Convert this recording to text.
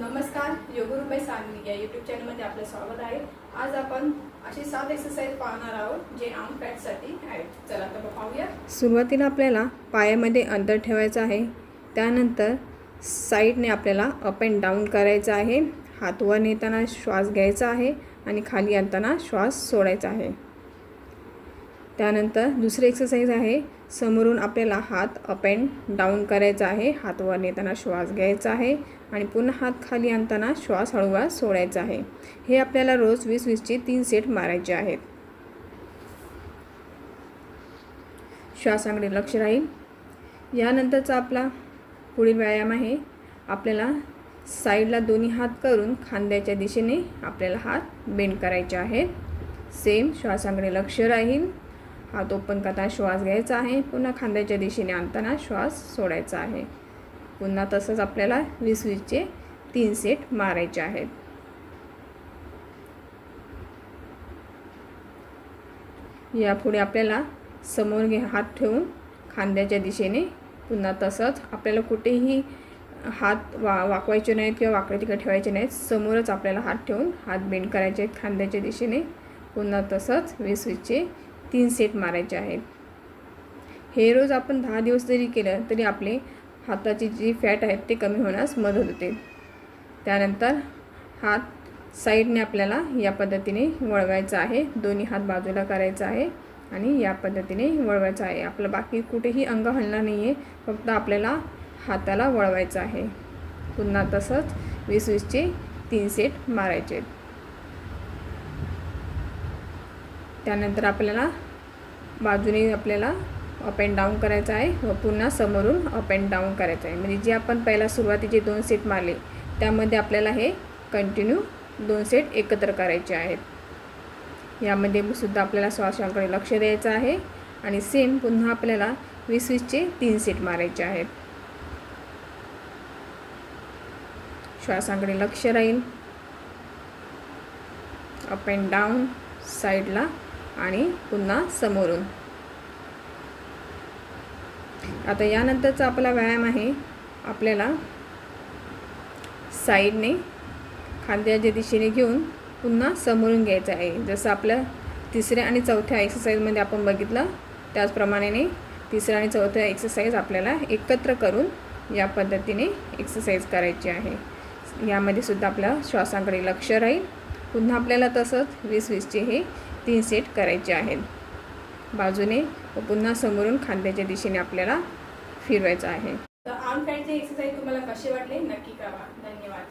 नमस्कार योगरुबाई सानवी या यूट्यूब चॅनलमध्ये आपलं स्वागत आहे. आज आपण अशी सात एक्सरसाइज पाहणार आहोत जे आर्म फॅटसाठी आहेत. चला तर पाहूया. सुरुवातीला आपल्याला पायामध्ये अंतर ठेवायचं आहे. त्यानंतर साईडने आपल्याला अप अँड डाऊन करायचं आहे. हातवर नेताना श्वास घ्यायचा आहे आणि खाली आणताना श्वास सोडायचा आहे. त्यानंतर दुसरी एक्सरसाइज आहे समोरून आपल्याला हात अप अँड डाऊन करायचा आहे. हात वर नेताना श्वास घ्यायचा आहे आणि पुन्हा हात खाली आणताना श्वास हळूहळू सोडायचा आहे. हे आपल्याला रोज वीस वीसचे तीन सेट मारायचे आहेत. श्वासाकडे लक्ष राहील. यानंतरचा आपला पुढील व्यायाम आहे. आपल्याला साईडला दोन्ही हात करून खांद्याच्या दिशेने आपल्याला हात बेंड करायचे आहेत. सेम श्वासाकडे लक्ष राहील. हात ओपन करताना श्वास घ्यायचा आहे. पुन्हा खांद्याच्या दिशेने आणताना श्वास सोडायचा आहे. पुन्हा तसंच आपल्याला वीस वीसचे तीन सेट मारायचे आहेत. यापुढे आपल्याला समोर घे हात ठेवून खांद्याच्या दिशेने पुन्हा तसंच आपल्याला कुठेही हात वा वाकवायचे नाहीत किंवा वाकडे तिकडे ठेवायचे नाहीत. समोरच आपल्याला हात ठेवून हात बेंड करायचे आहेत खांद्याच्या दिशेने. पुन्हा तसंच वीस वीसचे तीन सेट मारायचे आहेत. हे रोज आपण दहा दिवस जरी केलं तरी आपले हाताची जी फॅट आहेत ते कमी होण्यास मदत होते. त्यानंतर हात साईडने आपल्याला या पद्धतीने वळवायचा आहे. दोन्ही हात बाजूला करायचा आहे आणि या पद्धतीने वळवायचं आहे. आपलं बाकी कुठेही अंग हलणार नाही आहे फक्त आपल्याला हाताला वळवायचं आहे. पुन्हा तसंच वीस वीसचे तीन सेट मारायचे आहेत. त्यानंतर आपल्याला बाजूने आपल्याला अप अँड डाऊन करायचं आहे व पुन्हा समोरून अप अँड डाऊन करायचं आहे. म्हणजे जे आपण पहिला सुरुवातीचे दोन सेट मारले त्यामध्ये आपल्याला हे कंटिन्यू दोन सेट एकत्र करायचे आहेत. यामध्ये सुद्धा आपल्याला श्वासांकडे लक्ष द्यायचं आहे आणि सेम पुन्हा आपल्याला वीस वीसचे तीन सेट मारायचे आहेत. श्वासाकडे लक्ष राहील. अप अँड डाऊन साईडला आणि पुन्हा समोरून. आता यानंतरचा आपला व्यायाम आहे आपल्याला साईडने खांद्याच्या दिशेने घेऊन पुन्हा समोरून घ्यायचं आहे. जसं आपल्या तिसऱ्या आणि चौथ्या एक्सरसाइजमध्ये आपण बघितलं त्याचप्रमाणे तिसऱ्या आणि चौथ्या एक्सरसाइज आपल्याला एकत्र करून या पद्धतीने एक्सरसाइज करायची आहे. यामध्ये सुद्धा आपल्या श्वासाकडे लक्ष राहील. पुन्हा आपल्याला तसंच वीस वीसचे हे तीन सेट करायचे आहेत. बाजूने व पुन्हा समोरून खांद्याच्या दिशेने आपल्याला फिरवायचं आहे. तर आर्म फॅटचे एक्सरसाइज तुम्हाला कसे वाटले? नक्की करा धन्यवाद.